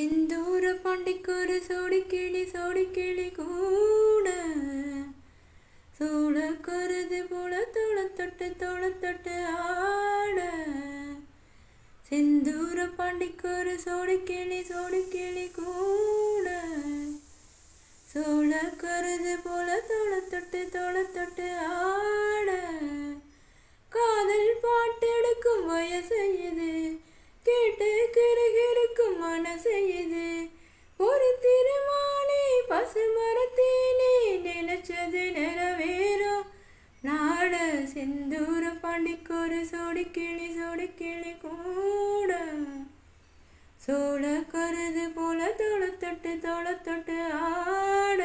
செந்தூர பாண்டிக்கொரு சோடி கிளி சோடி கிளி கூட. சூழ கருது போல தோள தொட்டு தோள தொட்டு ஆட. செந்தூர பாண்டிக்கொரு சோடி கிளி சோடி கிளி கூட. சோழ கருது போல தோள தொட்டு தோள தொட்டு ஆட. காதல் பாட்டெடுக்கும் வயசு இது நாட செந்தூர பாண்டிக்கொரு சோடி கிளி சோடி கிளி கூட. சோழ கருது போல தோள தொட்டு தோள தொட்டு ஆட.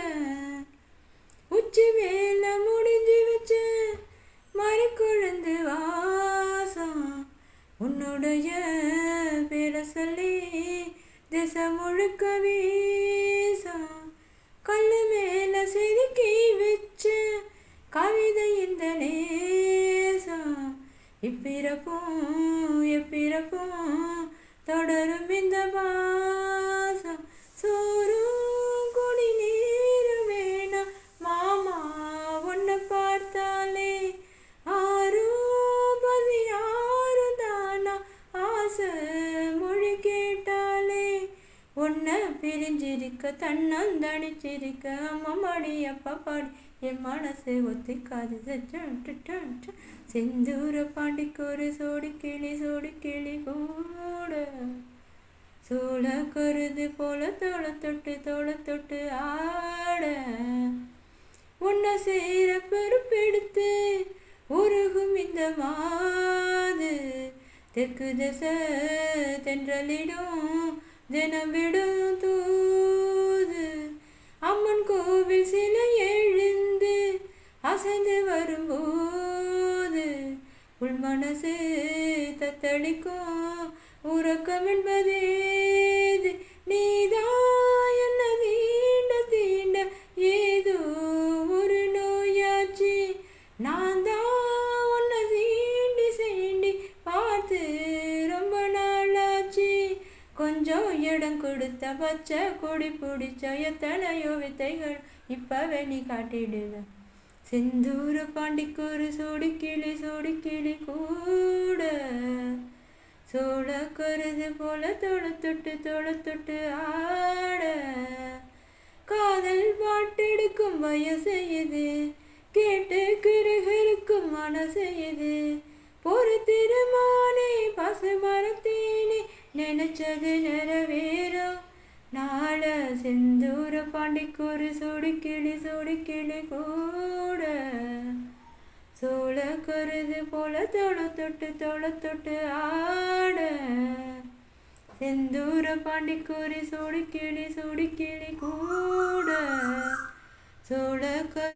உச்சி மேல முடிஞ்சு வச்சு மறு குழந்து வாசம். உன்னுடைய பேர சொல்லி திசை முழுக்க வீசம். கல்லு இப்பிறப்பும் எப்பிறப்பும் தொடரும் இந்த பாசம் சோறும் குடி நீரும் வேணாம். மாமா உன்னை பார்த்தாலே உன்னை பிரிஞ்சிருக்க தன்னந்தடிச்சிருக்க அம்மா மாடி அப்பா பாடி என் மனசு ஒத்திக்காது. செந்தூர பாண்டிக்கு ஒரு சோடி கிளி சோடி கிளி கூட. சோழ கருது போல தோள தொட்டு தோள தொட்டு ஆட. உன்னை செய்கிற பொறுப்பெடுத்து உருகும் இந்த மாது. தெற்கு தச தென்றலிடும் தினம் தூது அம்மன் கோவில் சிலை எழுந்து அசைந்து வரும்போது உள் மனசு தத்தளிக்கும் உறக்கம் என்பதேது நீதான் கொஞ்சம் இடம் கொடுத்த பச்சை கொடி பிடிச்ச எத்தனையோ வித்தைகள் இப்பவே நீ காட்டிடுவேன் செந்தூர பாண்டிக்கூறு சோடி கிளி சோடி கிளி கூட. சோழ கருது போல தோள தொட்டு தோள தொட்டு ஆட. காதல் பாட்டெடுக்கும் வயசு இது கேட்டு கிருகருக்கும் மனசு இது பொறுத்திருமா நினைச்சது நிறைவேறும். நாள செந்தூர பாண்டிக்கொரு சோடி கிளி சோடி கிளி கூட. சோழ கருது போல தோள தொட்டு தோள தொட்டு ஆட. செந்தூர பாண்டிக்கொரு சோடி கிளி சோடி கிளி கூட. சோழ